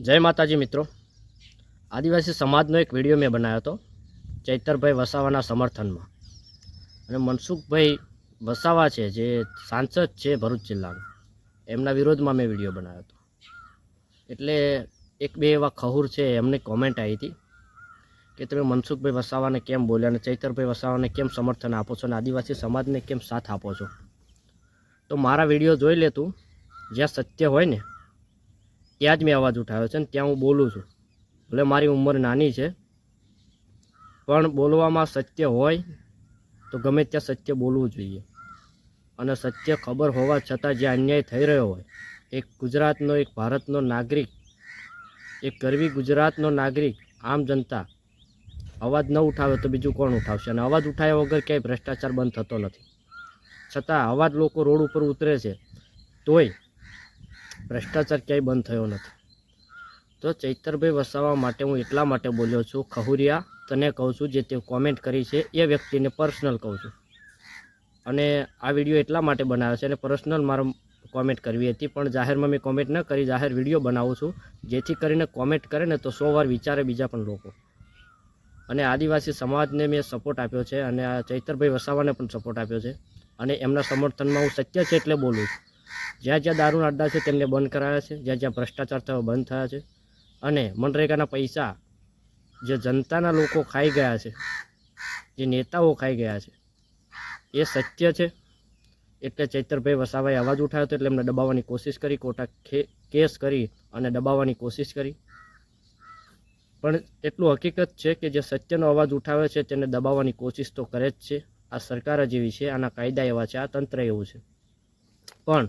જય માતાજી મિત્રો. આદિવાસી સમાજનો એક વીડિયો મેં બનાવ્યો હતો ચૈતરભાઈ વસાવાના સમર્થનમાં. અને મનસુખભાઈ વસાવા છે, જે સાંસદ છે ભરૂચ જિલ્લાનો. એમના વિરોધમાં મેં વીડિયો બનાવ્યો હતો. એટલે એક બે એવા ખહુર છે, એમને કોમેન્ટ આવી હતી કે તમે મનસુખભાઈ વસાવાને કેમ બોલ્યા અને ચૈતરભાઈ વસાવાને કેમ સમર્થન આપો છો અને આદિવાસી સમાજને કેમ સાથ આપો છો? તો મારા વીડિયો જોઈ લેતું. જ્યાં સત્ય હોય ને ત્યાં જ મેં અવાજ ઉઠાવ્યો છે ને ત્યાં હું બોલું છું. ભલે મારી ઉંમર નાની છે, પણ બોલવામાં સત્ય હોય તો ગમે ત્યાં સત્ય બોલવું જોઈએ. અને સત્ય ખબર હોવા છતાં જે અન્યાય થઈ રહ્યો હોય, એક ગુજરાતનો એક ભારતનો નાગરિક, એક ગરવી ગુજરાતનો નાગરિક, આમ જનતા, અવાજ ન ઉઠાવે તો બીજું કોણ ઉઠાવશે? અને અવાજ ઉઠાવ્યા વગર ક્યાંય ભ્રષ્ટાચાર બંધ થતો નથી. છતાં અવાજ લોકો રોડ ઉપર ઉતરે છે, તોય ભ્રષ્ટાચાર ક્યાંય બંધ થયો નથી. તો ચૈતરભાઈ વસાવા માટે હું એટલા માટે બોલ્યો છું, ખહુરિયા, તને કહું છું, જે તે કોમેન્ટ કરી છે, એ વ્યક્તિને પર્સનલ કહું છું. અને આ વીડિયો એટલા માટે બનાવ્યો છે અને પર્સનલ મારો કોમેન્ટ કરવી હતી, પણ જાહેરમાં મેં કોમેન્ટ ન કરી, જાહેર વીડિયો બનાવું છું, જેથી કરીને કોમેન્ટ કરે ને તો સો વાર વિચારે બીજા પણ લોકો. અને આદિવાસી સમાજને મેં સપોર્ટ આપ્યો છે અને આ ચૈતરભાઈ વસાવાને પણ સપોર્ટ આપ્યો છે. અને એમના સમર્થનમાં હું સત્ય છે એટલે બોલું છું. જ્યાં જ્યાં દારૂના અડ્ડા છે તેમને બંધ કરાયા છે, જ્યાં જ્યાં ભ્રષ્ટાચાર થયો બંધ થયા છે. અને મનરેગાના પૈસા જે જનતાના લોકો ખાઈ ગયા છે, જે નેતાઓ ખાઈ ગયા છે, એ સત્ય છે. એટલે ચૈતરભાઈ વસાવાએ અવાજ ઉઠાવ્યો હતો એટલે એમને દબાવવાની કોશિશ કરી કોટા કેસ કરી અને દબાવવાની કોશિશ કરી. પણ એટલું હકીકત છે કે જે સત્યનો અવાજ ઉઠાવે છે તેને દબાવવાની કોશિશ તો કરે જ છે. આ સરકાર જ એવી છે, આના કાયદા એવા છે, આ તંત્ર એવું છે. પણ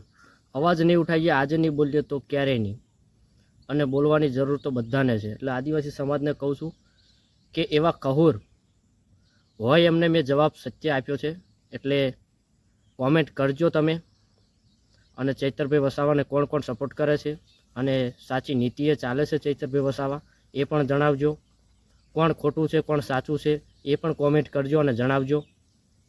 અવાજ નહીં ઉઠાવીએ આજે નહીં બોલીએ તો ક્યારેય નહીં. અને બોલવાની જરૂર તો બધાને છે. એટલે આદિવાસી સમાજને કહું છું કે એવા કહુર હોય એમને મેં જવાબ સત્ય આપ્યો છે. એટલે કોમેન્ટ કરજો તમે. અને ચૈતરભાઈ વસાવાને કોણ કોણ સપોર્ટ કરે છે અને સાચી નીતિએ ચાલે છે ચૈતરભાઈ વસાવા એ પણ જણાવજો. કોણ ખોટું છે, કોણ સાચું છે એ પણ કોમેન્ટ કરજો અને જણાવજો.